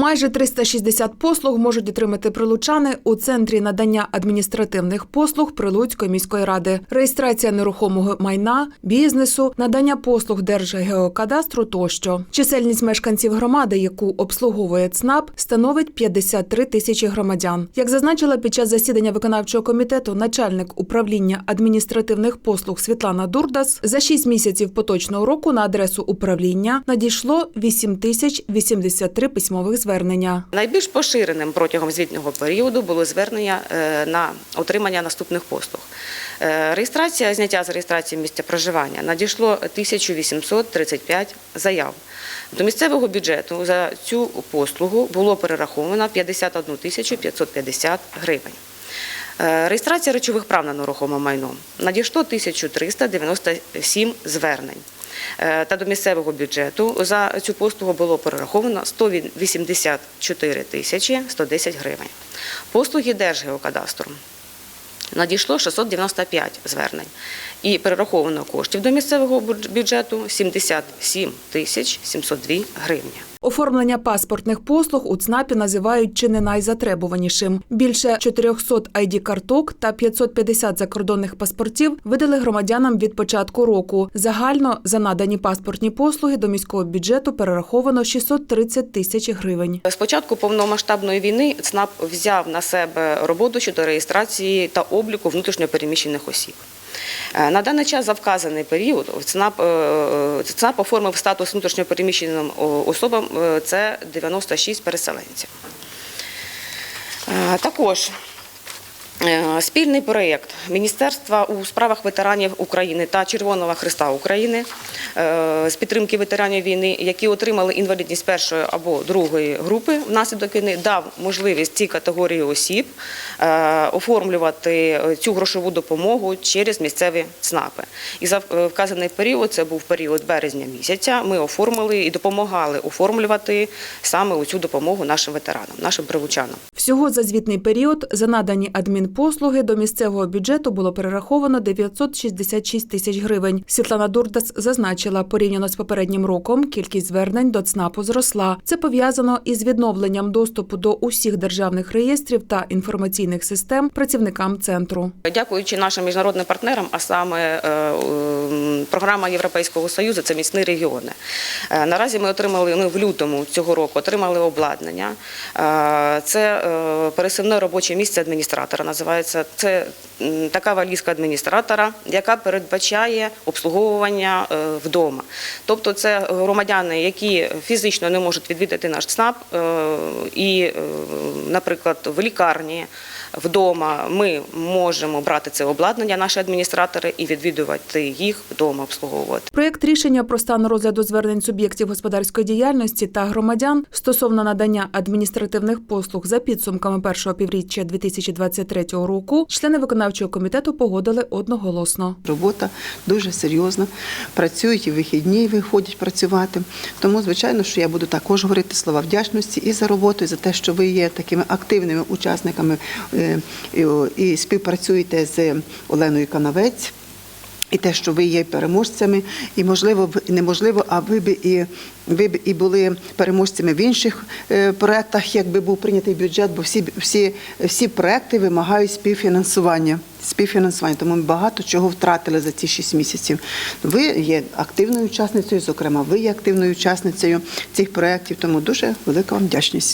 Майже 360 послуг можуть отримати прилучани у центрі надання адміністративних послуг Прилуцької міської ради, реєстрація нерухомого майна, бізнесу, надання послуг Держгеокадастру тощо. Чисельність мешканців громади, яку обслуговує ЦНАП, становить 53 тисячі громадян. Як зазначила під час засідання виконавчого комітету начальник управління адміністративних послуг Світлана Дурдас, за 6 місяців поточного року на адресу управління надійшло 8 тисяч 83 письмових звернення. Найбільш поширеним протягом звітнього періоду було звернення е, на отримання наступних послуг. Е, Реєстрація, зняття з реєстрації місця проживання надійшло 1835 заяв. До місцевого бюджету за цю послугу було перераховано 51 тисячу 550 гривень. Е, Реєстрація речових прав на нерухоме майно надійшло 1397 звернень. Е, Та до місцевого бюджету за цю послугу було перераховано 184 тисячі 110 гривень. Послуги Держгеокадастру надійшло 695 звернень і перераховано коштів до місцевого бюджету 77 тисяч 702 гривні. Оформлення паспортних послуг у ЦНАПі називають чи не найзатребуванішим. Більше 400 ID-карток та 550 закордонних паспортів видали громадянам від початку року. Загально за надані паспортні послуги до міського бюджету перераховано 630 тисяч гривень. З початку повномасштабної війни ЦНАП взяв на себе роботу щодо реєстрації та обліку внутрішньопереміщених осіб. Е, На даний час за вказаний період ціна, ціна по ЦНАП в статус внутрішньопереміщеним о- особам е, це 96 переселенців. Е, Також е, спільний проєкт Міністерства у справах ветеранів України та Червоного Христа України е, з підтримки ветеранів війни, які отримали інвалідність першої або другої групи внаслідок війни, дав можливість цій категорії осіб е, оформлювати цю грошову допомогу через місцеві ЦНАПи. І за е, вказаний період, це був період березня місяця, ми оформили і допомагали оформлювати саме цю допомогу нашим ветеранам, нашим прилучанам. Всього за звітний період за надані адмінпослуги до місцевого бюджету було перераховано 966 тисяч гривень. Світлана Дурдас зазначила, порівняно з попереднім роком кількість звернень до ЦНАПу зросла. Це пов'язано із відновленням доступу до усіх державних реєстрів та інформаційних систем працівникам центру. Дякуючи нашим міжнародним партнерам, а саме е, програма Європейського союзу це міцні регіони. Е, Наразі ми отримали ну, в лютому цього року отримали обладнання. Е, Це пересувне робоче місце адміністратора. Називається це така валізка адміністратора, яка передбачає обслуговування е, вдома. Тобто, це громадяни, які фізично не можуть відвідати наш ЦНАП, е, і, е, наприклад, в лікарні. Вдома ми можемо брати це обладнання, наші адміністратори, і відвідувати їх вдома, обслуговувати. Проєкт рішення про стан розгляду звернень суб'єктів господарської діяльності та громадян стосовно надання адміністративних послуг за підсумками першого півріччя 2023 року члени виконавчого комітету погодили одноголосно. Робота дуже серйозна. Працюють і вихідні виходять працювати. Тому, звичайно, що я буду також говорити слова вдячності і за роботу, і за те, що ви є такими активними учасниками і- і співпрацюєте з Оленою Канавець. І те, що ви є переможцями, і можливо б неможливо, а ви б і ви б і були переможцями в інших е, проектах, якби був прийнятий бюджет, бо всі всі, всі проекти вимагають співфінансування. Співфінансування, тому ми багато чого втратили за ці 6 місяців. Ви є активною учасницею, зокрема, ви є активною учасницею цих проєктів, тому дуже велика вам вдячність.